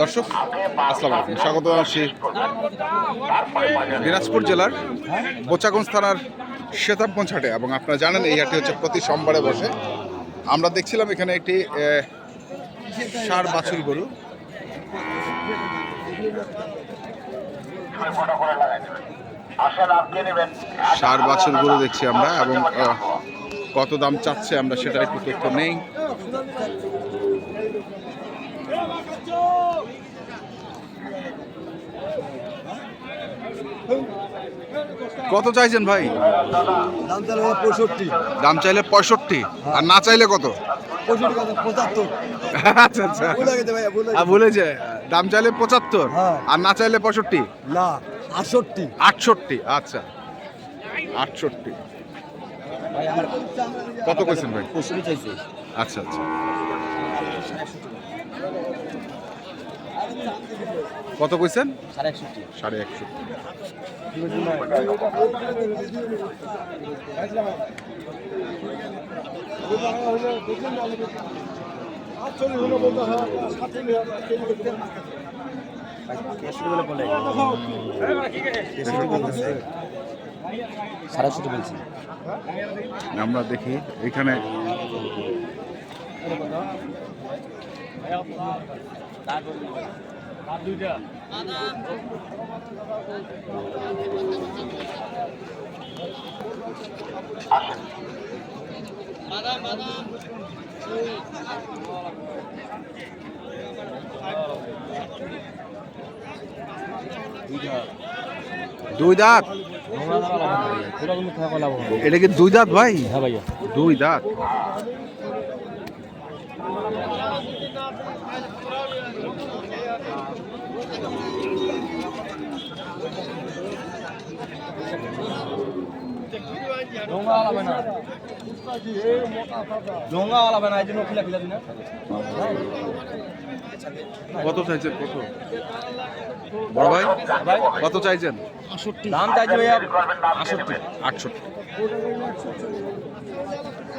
দর্শক, আসসালামু আলাইকুম। স্বাগত জানাচ্ছি দিনাজপুর জেলার বোচাগঞ্জ থানার শ্বেতাবগঞ্জ হাটে। এবং আপনারা জানেন, এই হাটে হচ্ছে প্রতি সোমবারে বসে। আমরা দেখছিলাম এখানে একটি ষাঁড় বাছুর গরু। ষাঁড় বাছুর গরু দেখছি আমরা, এবং কত দাম চাচ্ছে আমরা সেটার একটু তথ্য নেই। কত চাইছেন ভাই? দাম চাল হলো পঁয়ষট্টি। দাম চাইলে পঁয়ষট্টি আর না চাইলে কত? আচ্ছা আচ্ছা। ভুলে দাম চাইলে পঁচাত্তর হ্যাঁ। আর না চাইলে পঁয়ষট্টি? না আটষট্টি। আটষট্টি আচ্ছা। আটষট্টি। কত কইছেন ভাই? আচ্ছা আচ্ছা। কত কইছেন? সাড়ে একশো আমরা দেখি এখানে দুই দাঁত? এটা কি দুই দাঁত ভাই? হ্যাঁ ভাইয়া। দুই দাঁত? ডোঙ্গা আলাবে না ডোঙ্গা আলাবে না এই জন্য খিলা খিলা দিনা কত চাইছেন কত? বড় ভাই? কত চাইছেন? দাম চাইছে ভাইয়া আটষট্টি। আটষট্টি।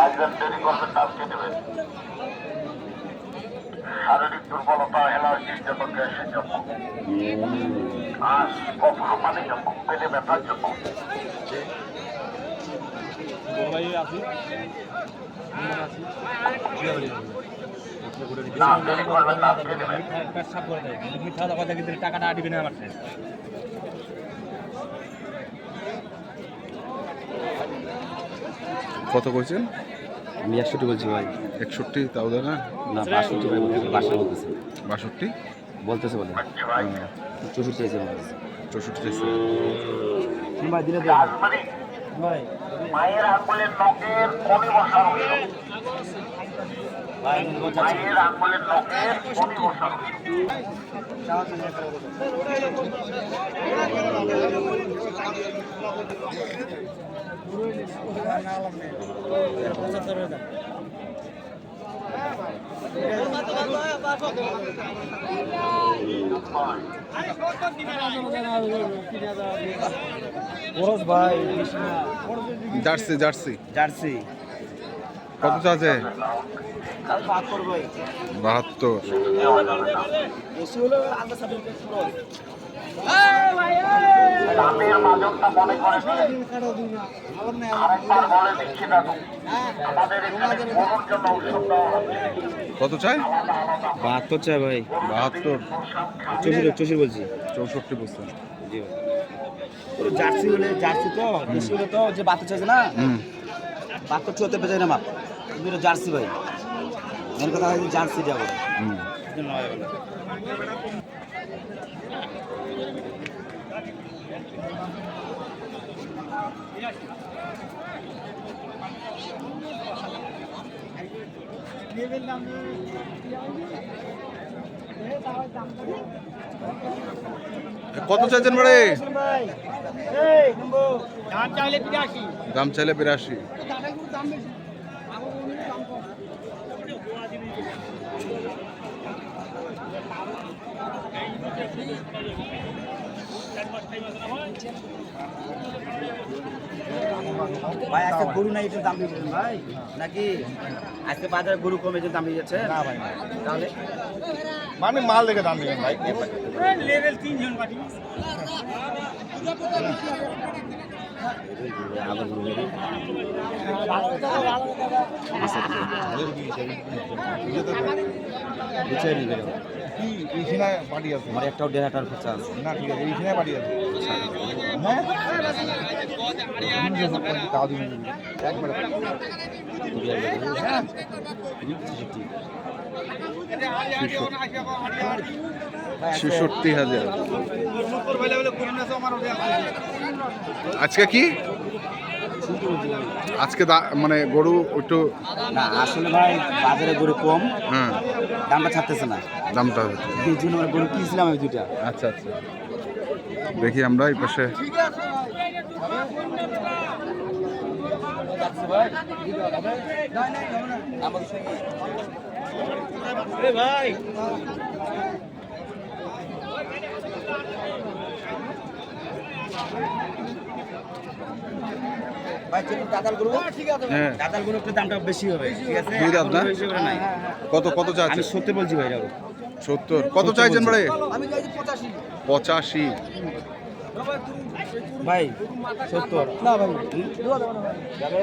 একজন দেরি করবেন না। আজকে নেবেন শারীরিক দুর্বলতা অ্যালার্জির জন্য গ্যাসের জন্য আর কখনো পানির জন্য পেটে ব্যথার জন্য টাকাটা দিবে না আমার কত কইছেন? আমি একষট্টি বলছি ভাই। একষট্টি তাও দেয় না? না বাষট্টি বাষট্টি বলতেছে। বাষট্টি? বলতেছে বলে। চৌষট্টি চাইছে বলতেছে চৌষট্টি চাইছে। ভাই দিলে ভাই মায়ের আঙ্গুলের নখের কমে বসার অংশ মায়ের আঙ্গুলের নখের কমে বসার অংশ বরস ভাই জার্সি জার্সি। জার্সি। কত চাচ্ছে? বাহাত্তর বেশি হলে আগে সাথে দামের মাদকটা মনে করে আরেকবার বলে দিচ্ছি দাদু আমাদের এখানে গরুর জন্য ঔষধ দেওয়া কত চাই? বাহাত্তর চাই ভাই। বাহাত্তর। চৌষট্টি চৌষট্টি বলছি। চৌষট্টি বলছেন। জি ভাই। জার্সি হলে জার্সি তো বেশি হলে তো যে বাহাত্তর চাইছে না? হুম। বাহাত্তর চুয়াত্তর পেঁচাই না মাপ। জার্সি ভাই। মেন কথা জার্সি যাব হুম। কত চাইছেন বাড়ে দাম চাইলে বিরাশি। ভাই আজকে গরু নাই এটার দাম দিয়েছেন ভাই। নাকি? আজকে বাজারে গরু কমে যে দাম দিয়েছে না ভাই তাহলে? মানে মাল দেখে দাম দিবেন ভাই। লেভেল তিনজন নেবে। আমার একটাও হাজার খরচা আছে। না ঠিক আছে এইখানে পার্টি আছে একবারে ছেষট্টি হাজার। আজকে কি? আজকে দা- মানে গরু একটু না আসলে ভাই বাজারে গরু কম। হ্যাঁ। দামটা ছাড়তেছে না। দামটা এই জন্য গরু কিনছিলাম আমি দুইটা। আচ্ছা আচ্ছা। দেখি আমরা এই পাশে। ভাই ভাই চলুন দাদাল গরু হ্যাঁ দাদাল গরু একটু দামটা বেশি হবে ঠিক আছে দুই দাঁত না? এখন বেশি করে নাই কত কত আমি চাচ্ছে সত্যি বলছি ভাই সত্তর। কত চাইছেন বাড়ে পঁচাশি। পঁচাশি। ভাই সত্তর। না ভাই যাবে।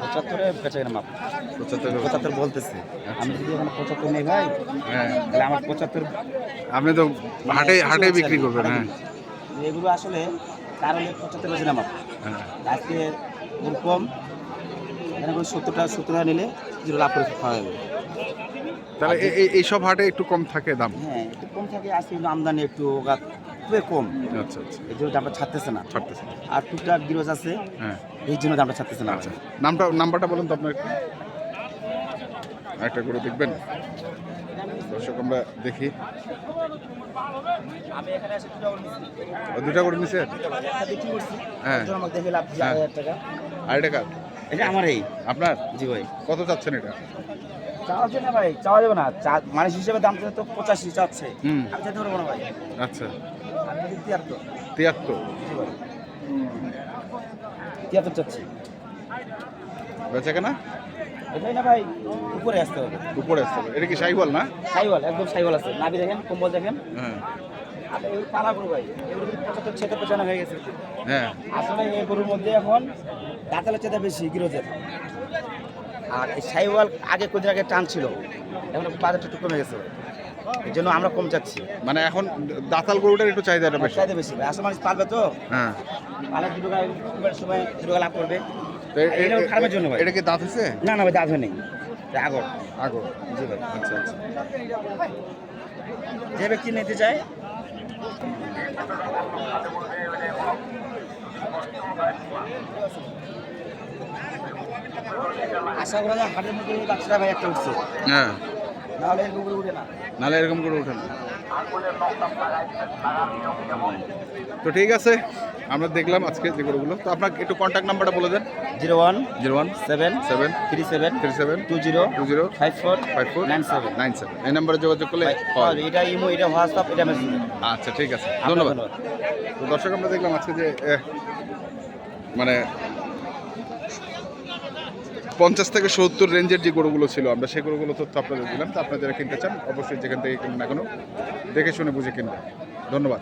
পঁচাত্তরে বেচা পঁচাত্তর পঁচাত্তর বলতেছে। আমি যদি এখন পঁচাত্তর নেই ভাই হ্যাঁ। তাহলে আমার পঁচাত্তর আপনি তো হাটে হাটে বিক্রি করবেন হ্যাঁ। এগুলো আসলে কারণে পঁচাত্তর বেচে নামাপ হ্যাঁ। আজকে কম এখানে করে সত্তরটা সত্তর টাকা নিলে জিরো লাভ করে খাওয়া যাবে। তাহলে এই- এই এইসব হাটে একটু কম থাকে দাম। হ্যাঁ একটু কম থাকে আজকে কিন্তু আমদানি একটু ওগাত খুবই কম। আচ্ছা আচ্ছা। এই জন্য দামটা ছাড়তেছে না। ছাড়তেছে আর টুকটাক গিরোজ আছে হ্যাঁ। এই জন্য দামটা ছাড়তেছে না। আচ্ছা। নামটা নাম্বারটা বলুন তো আপনার একটু। একটা করে দেখবেন। দর্শক আমরা দেখি। আমি এখানে এসে দুটা করে নিছে? হ্যাঁ। হ্যাঁ। আর টাকা এটা আমার এই আপনার? জি ভাই। কত চাচ্ছেন এটা? চাওয়া যাবে না ভাই চাওয়া যাবে না। মানুষ হিসেবে দাম তো পঁচাশি চাচ্ছে। হুম। আমি চাইতে পারব না ভাই। আচ্ছা। তিয়াত্তর। চাচ্ছি। বেচা কেনা? এটাই না ভাই উপরে আসতে হবে। উপরে আসতে হবে। এটা কি না? সাইওয়াল একদম সাইওয়াল আছে। নাবি দেখেন কম্বল দেখেন। হ্যাঁ। আর এই পালা গরু ভাই এগুলো পঁচাত্তর ছেতে পেছানো হয়ে গেছে। হ্যাঁ। আসলে এই গরুর মধ্যে এখন দাঁতালের চেতে বেশি গিরোজের। আর এই সাইওয়াল আগে কদিন আগে টান ছিল। এখন বাজারটা একটু কমে গেছে। এই জন্য আমরা কম চাচ্ছি। মানে এখন দাতাল গরুটার একটু চাহিদাটা বেশি। চাইতে বেশি আসলে মানুষ পালবে তো? হ্যাঁ। পালে দু টাকা সময় দু টাকা লাভ করবে। তো এটা খারাপের জন্য ভাই। এটা কি দাঁত হয়েছে? না না ভাই দাঁত হয় নেই এটা আগর। আগো জি ভাই। আচ্ছা আচ্ছা। যে ব্যক্তি নিতে চায় আশা করা যায় হাটের মধ্যে এই ভাই একটা উঠছে। হ্যাঁ। নাহলে এরকম করে উঠে না। তো ঠিক আছে আমরা দেখলাম আজকে যে গরুগুলো। তো আপনার একটু কন্ট্যাক্ট নাম্বারটা বলে দেন। Zero one zero one seven seven three seven three seven two zero two zero five four five four nine seven. Nine seven. এই নাম্বারে যোগাযোগ করলে এটা ইমো এটা হোয়াটসঅ্যাপ এটা মেসেজ আচ্ছা ঠিক আছে। ধন্যবাদ। তো দর্শক আমরা দেখলাম আজকে যে মানে পঞ্চাশ থেকে সত্তর রেঞ্জের যে গরুগুলো ছিল, আমরা সেই গরুগুলো তথ্য আপনাদের দিলাম। তো আপনারা যারা কিনতে চান, অবশ্যই যেখান থেকে কিনবেন না কেন, দেখে শুনে বুঝে কিনবেন। ধন্যবাদ।